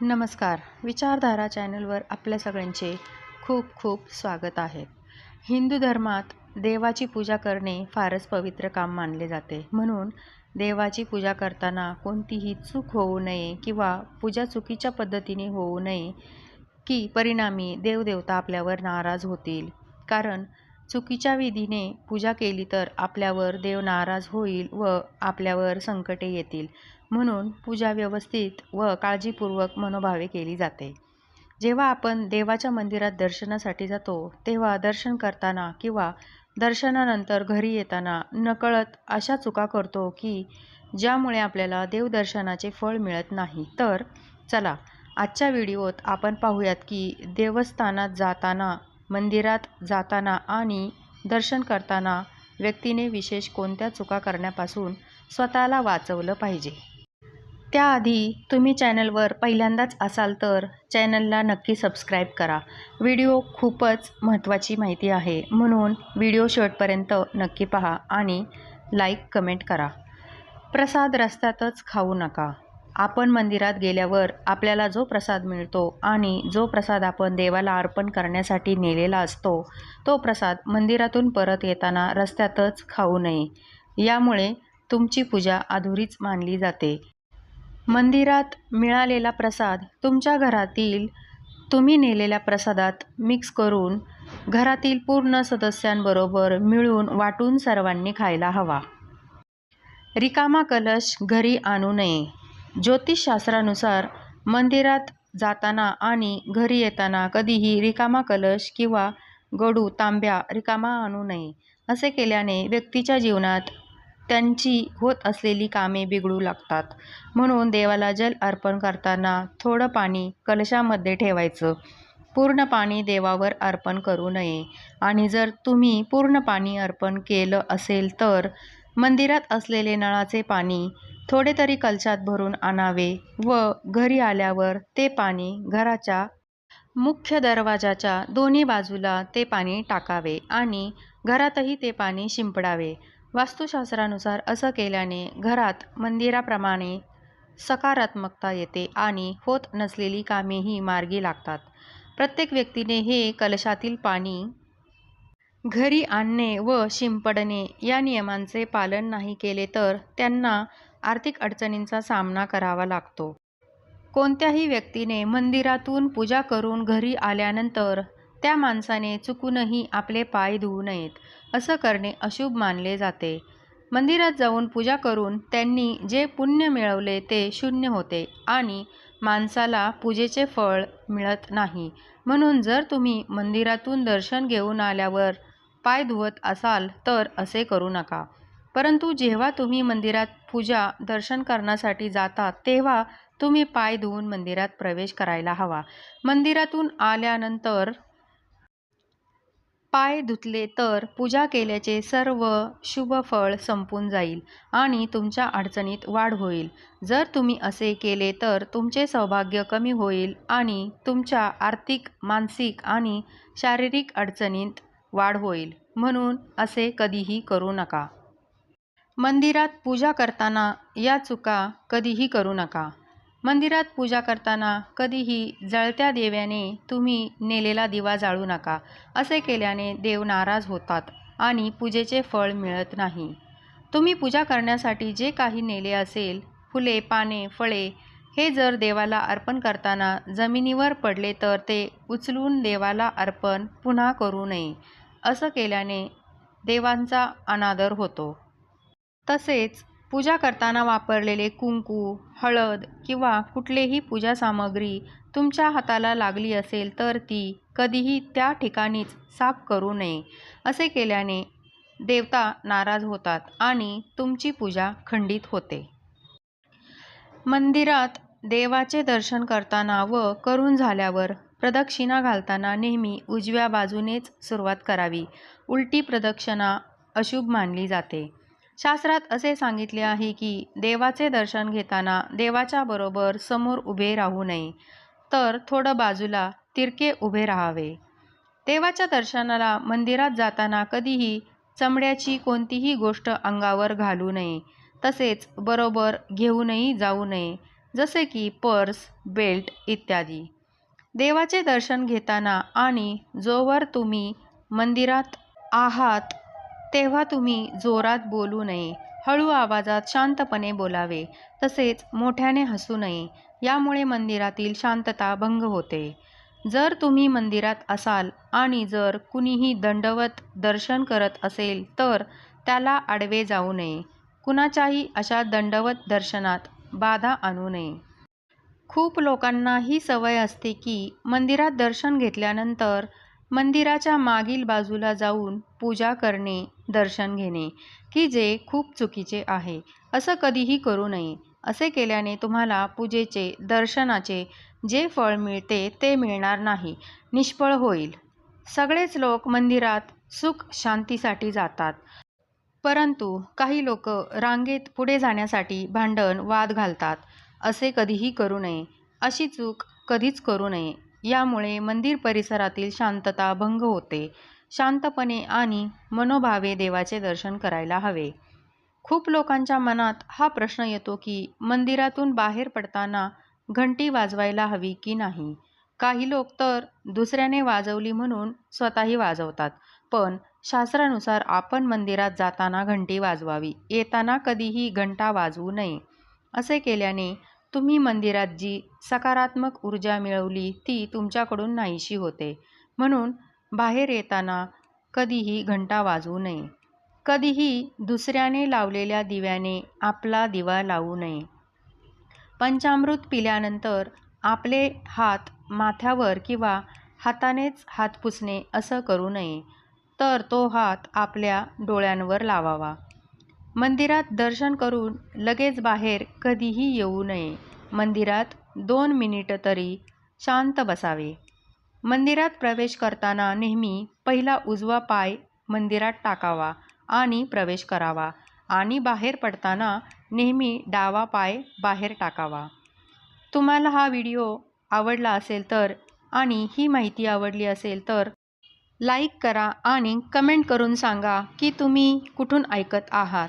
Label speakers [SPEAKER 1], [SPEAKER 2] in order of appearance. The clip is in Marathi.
[SPEAKER 1] नमस्कार. विचारधारा चॅनलवर आपल्या सगळ्यांचे खूप खूप स्वागत आहे. हिंदू धर्मात देवाची पूजा करणे फारच पवित्र काम मानले जाते. म्हणून देवाची पूजा करताना कोणतीही चूक होऊ नये किंवा पूजा चुकीच्या पद्धतीने होऊ नये की परिणामी देवदेवता आपल्यावर नाराज होतील. कारण चुकीच्या विधीने पूजा केली तर आपल्यावर देव नाराज होईल व आपल्यावर संकटे येतील. म्हणून पूजा व्यवस्थित व काळजीपूर्वक मनोभावे केली जाते. जेव्हा आपण देवाच्या मंदिरात दर्शनासाठी जातो तेव्हा दर्शन करताना किंवा दर्शनानंतर घरी येताना नकळत अशा चुका करतो की ज्यामुळे आपल्याला देवदर्शनाचे फळ मिळत नाही. तर चला आजच्या व्हिडिओत आपण पाहूयात की देवस्थानात जाताना मंदिरात जाताना आणि दर्शन करताना व्यक्तीने विशेष कोणत्या चुका करण्यापासून स्वतःला वाचवलं पाहिजे? त्याआधी तुम्ही चॅनलवर पहिल्यांदाच असाल तर चॅनलला नक्की सबस्क्राईब करा. व्हिडिओ खूपच महत्त्वाची माहिती आहे म्हणून व्हिडिओ शेवटपर्यंत नक्की पहा आणि लाईक कमेंट करा. प्रसाद रस्त्यातच खाऊ नका. आपण मंदिरात गेल्यावर आपल्याला जो प्रसाद मिळतो आणि जो प्रसाद आपण देवाला अर्पण करण्यासाठी नेलेला असतो तो प्रसाद मंदिरातून परत येताना रस्त्यातच खाऊ नये. यामुळे तुमची पूजा अधुरीच मानली जाते. मंदिरात मिळालेला प्रसाद तुमच्या घरातील तुम्ही नेलेल्या प्रसादात मिक्स करून घरातील पूर्ण सदस्यांबरोबर मिळून वाटून सर्वांनी खायला हवा. रिकामा कलश घरी आणू नये. ज्योतिषशास्त्रानुसार मंदिरात जाताना आणि घरी येताना कधीही रिकामा कलश किंवा गडू तांब्या रिकामा आणू नये असे केल्याने व्यक्तीच्या जीवनात त्यांची होत असलेली कामे बिघडू लागतात. म्हणून देवाला जल अर्पण करताना थोडं पाणी कलशामध्ये ठेवायचं. पूर्ण पाणी देवावर अर्पण करू नये. आणि जर तुम्ही पूर्ण पाणी अर्पण केलं असेल तर मंदिरात असलेले नळाचे पाणी थोडे तरी कलशात भरून आणावे व घरी आल्यावर ते पाणी घराच्या मुख्य दरवाजाच्या दोन्ही बाजूला ते पाणी टाकावे आणि घरातही ते पाणी शिंपडावे. वास्तुशास्त्रानुसार असं केल्याने घरात मंदिराप्रमाणे सकारात्मकता येते आणि होत नसलेली कामेही मार्गी लागतात. प्रत्येक व्यक्तीने हे कलशातील पाणी घरी आणणे व शिंपडणे या नियमांचे पालन नाही केले तर त्यांना आर्थिक अडचणींचा सामना करावा लागतो. कोणत्याही व्यक्तीने मंदिरातून पूजा करून घरी आल्यानंतर त्या माणसाने चुकूनही आपले पाय धुवू नयेत. असं करणे अशुभ मानले जाते. मंदिरात जाऊन पूजा करून त्यांनी जे पुण्य मिळवले ते शून्य होते आणि माणसाला पूजेचे फळ मिळत नाही. म्हणून जर तुम्ही मंदिरातून दर्शन घेऊन आल्यावर पाय धुवत असाल तर असे करू नका. परंतु जेव्हा तुम्ही मंदिरात पूजा दर्शन करण्यासाठी जाता तेव्हा तुम्ही पाय धुवून मंदिरात प्रवेश करायला हवा. मंदिरातून आल्यानंतर पाय धुतले तर पूजा केल्याचे सर्व शुभ फळ संपून जाईल आणि तुमच्या अडचणीत वाढ होईल. जर तुम्ही असे केले तर तुमचे सौभाग्य कमी होईल आणि तुमच्या आर्थिक मानसिक आणि शारीरिक अडचणीत वाढ होईल. म्हणून असे कधीही करू नका. मंदिरात पूजा करताना या चुका कधीही करू नका. मंदिरात पूजा करताना कधीही जळत्या देव्याने तुम्ही नेलेला दिवा जाळू नका असे केल्याने देव नाराज होतात आणि पूजेचे फळ मिळत नाही. तुम्ही पूजा करण्यासाठी जे काही नेले असेल फुले पाने फळे हे जर देवाला अर्पण करताना जमिनीवर पडले तर ते उचलून देवाला अर्पण पुन्हा करू नये असं केल्याने देवांचा अनादर होतो. तसेच पूजा करताना वापरलेले कुंकू हळद किंवा कुठलेही पूजा सामग्री तुमच्या हाताला लागली असेल तर ती कधीही त्या ठिकाणीच साफ करू नये. असे केल्याने देवता नाराज होतात आणि तुमची पूजा खंडित होते. मंदिरात देवाचे दर्शन करताना व करून झाल्यावर प्रदक्षिणा घालताना नेहमी उजव्या बाजूनेच सुरुवात करावी. उलटी प्रदक्षिणा अशुभ मानली जाते. शास्त्रात असे सांगितले आहे की देवाचे दर्शन घेताना देवाच्या बरोबर समोर उभे राहू नये तर थोडं बाजूला तिरके उभे राहावे. देवाच्या दर्शनाला मंदिरात जाताना कधीही चमड्याची कोणतीही गोष्ट अंगावर घालू नये तसेच बरोबर घेऊनही जाऊ नये जसे की पर्स बेल्ट इत्यादी. देवाचे दर्शन घेताना आणि जोवर तुम्ही मंदिरात आहात तेव्हा तुम्ही जोरात बोलू नये हळू आवाजात शांतपणे बोलावे तसेच मोठ्याने हसू नये यामुळे मंदिरातील शांतता भंग होते. जर तुम्ही मंदिरात असाल आणि जर कुणीही दंडवत दर्शन करत असेल तर त्याला आडवे जाऊ नये. कुणाच्याही अशा दंडवत दर्शनात बाधा आणू नये. खूप लोकांना ही सवय असते की मंदिरात दर्शन घेतल्यानंतर मंदिराच्या मागील बाजूला जाऊन पूजा करणे दर्शन घेणे की जे खूप चुकीचे आहे असं कधीही करू नये. असे केल्याने तुम्हाला पूजेचे दर्शनाचे जे फळ मिळते ते मिळणार नाही. निष्फळ होईल. सगळेच लोक मंदिरात सुख शांतीसाठी जातात. परंतु काही लोक रांगेत पुढे जाण्यासाठी भांडण वाद घालतात. असे कधीही करू नये. अशी चूक कधीच करू नये. यामुळे मंदिर परिसरातील शांतता भंग होते. शांतपणे आणि मनोभावे देवाचे दर्शन करायला हवे. खूप लोकांच्या मनात हा प्रश्न येतो की मंदिरातून बाहेर पडताना घंटी वाजवायला हवी की नाही? काही लोक तर दुसऱ्याने वाजवली म्हणून स्वतःही वाजवतात पण शास्त्रानुसार आपण मंदिरात जाताना घंटी वाजवावी येताना कधीही घंटा वाजवू नये असे केल्याने तुम्ही मंदिरात जी सकारात्मक ऊर्जा मिळवली ती तुमच्याकडून नाहीशी होते. म्हणून बाहेर येताना कधीही घंटा वाजवू नये. कधीही दुसऱ्याने लावलेल्या दिव्याने आपला दिवा लावू नये. पंचामृत पिल्यानंतर आपले हात माथ्यावर किंवा हातानेच हात पुसणे असं करू नये तर तो हात आपल्या डोळ्यांवर लावावा. मंदिरात दर्शन करून लगेच बाहेर कधीही येऊ नये. मंदिरात दोन मिनिटं तरी शांत बसावे. मंदिरात प्रवेश करताना नेहमी पहिला उजवा पाय मंदिरात टाकावा आणि प्रवेश करावा आणि बाहेर पडताना नेहमी डावा पाय बाहेर टाकावा. तुम्हाला हा व्हिडिओ आवडला असेल तर आणि ही माहिती आवडली असेल तर लाईक करा आणि कमेंट करून सांगा की तुम्ही कुठून ऐकत आहात.